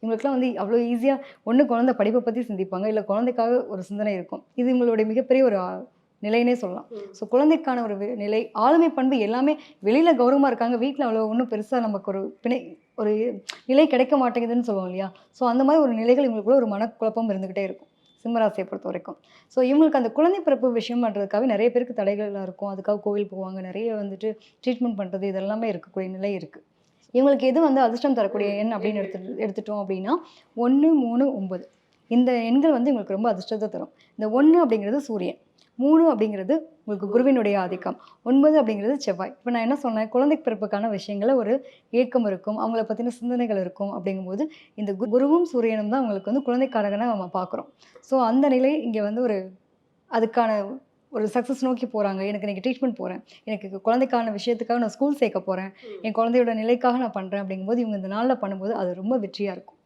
இவங்களுக்குலாம் வந்து அவ்வளோ ஈஸியாக ஒன்று குழந்தை படிப்பை பற்றி சிந்திப்பாங்க. இல்லை குழந்தைக்காக ஒரு சிந்தனை இருக்கும். இது இவங்களுடைய மிகப்பெரிய ஒரு நிலைன்னே சொல்லலாம். ஸோ குழந்தைக்கான ஒரு நிலை ஆளுமை பண்பு எல்லாமே வெளியில் கௌரவமாக இருக்காங்க. வீட்டில் அவ்வளோ ஒன்றும் பெருசாக நமக்கு ஒரு பிணை ஒரு நிலை கிடைக்க மாட்டேங்குதுன்னு சொல்லுவோம் இல்லையா? ஸோ அந்த மாதிரி ஒரு நிலைகள் இவங்களுக்குள்ள ஒரு மனக்குழப்பம் இருந்துக்கிட்டே இருக்கும். சிம்மராசியை பொறுத்த வரைக்கும் ஸோ இவங்களுக்கு அந்த குழந்தை பிறப்பு விஷயம் பண்ணுறதுக்காகவே நிறைய பேருக்கு தடைகளாக இருக்கும். அதுக்காக கோவில் போவாங்க. நிறைய வந்துட்டு ட்ரீட்மெண்ட் பண்ணுறது இதெல்லாமே இருக்கக்கூடிய நிலை இருக்குது இவங்களுக்கு எது வந்து அதிர்ஷ்டம் தரக்கூடிய எண் அப்படின்னு எடுத்து எடுத்துட்டோம் அப்படின்னா ஒன்று மூணு ஒம்பது இந்த எண்கள் வந்து உங்களுக்கு ரொம்ப அதிர்ஷ்டத்தை தரும். இந்த ஒன்று அப்படிங்கிறது சூரியன். மூணு அப்படிங்கிறது உங்களுக்கு குருவினுடைய ஆதிக்கம். ஒன்பது அப்படிங்கிறது செவ்வாய். இப்போ நான் என்ன சொன்னேன்? குழந்தை பிறப்புக்கான விஷயங்கள ஒரு ஏக்கம் இருக்கும் அவங்கள பற்றின சிந்தனைகள் இருக்கும் அப்படிங்கும்போது இந்த கு- குருவும் சூரியனும் தான் அவங்களுக்கு வந்து குழந்தைக்காரகனாக நம்ம பார்க்குறோம். ஸோ அந்த நிலை இங்கே வந்து ஒரு அதுக்கான ஒரு சக்ஸஸ் நோக்கி போகிறாங்க எனக்கு இன்றைக்கி ட்ரீட்மெண்ட் போகிறேன் எனக்கு குழந்தைக்கான விஷயத்துக்காக நான் ஸ்கூல் சேர்க்க போகிறேன் என் குழந்தையோட நிலைக்காக நான் பண்ணுறேன் அப்படிங்கும்போது இவங்க இந்த நாளில் பண்ணும்போது அது ரொம்ப வெற்றியாக இருக்கும்.